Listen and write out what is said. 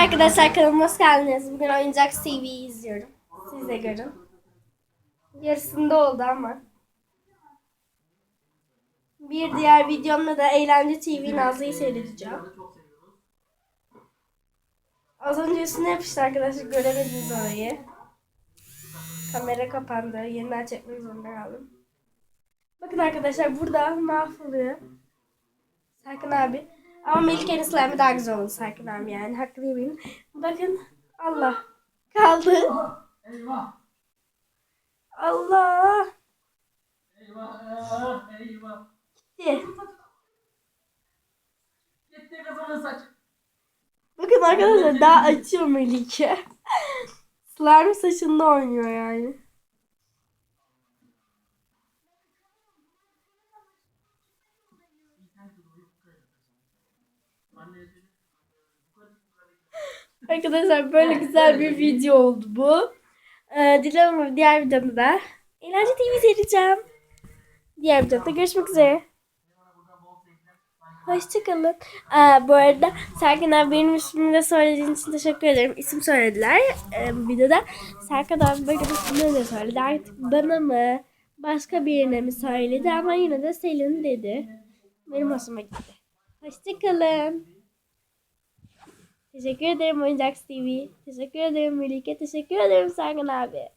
arkadaşlar kanalıma hoş geldiniz. Bugün Oyuncak TV'yi izliyorum. Siz de görün. Yarısında oldu ama. Bir diğer videomda da Eğlence TV Nazlı'yı seyredeceğim. Az önce üstüne yapıştı arkadaşlar göremediniz orayı. Kamera kapandı. Yeniden çekmek zorunda kaldım. Bakın arkadaşlar burada mahvoluyor. Serkan abi. Ama Melike'nin slime'ı daha güzel oldu Serkan abi yani. Hakkını yemeyin. Bakın Allah. Kaldı. Eyvah! Allah. Eyvah! Eyvah! Gitti. Gitti kızımın saç. Bakın arkadaşlar daha açıyor Melike. Slime saçında oynuyor yani. Arkadaşlar böyle güzel bir video oldu bu. Ee, dilerim diğer videomda da eğlence TV seyredeceğim. Diğer videoda görüşmek üzere. Hoşçakalın. Aa, bu arada Serkan abi benim ismimi de söylediğin için teşekkür ederim. İsim söylediler e, bu videoda. Serkan abi benim ismimi de söyledi. Artık bana mı başka birine mi söyledi ama yine de Selin dedi. Benim hoşuma gitti. Hoşçakalın. Teşekkür ederim Oyuncak TV. Teşekkür ederim Melike. Teşekkür ederim Serkan abi.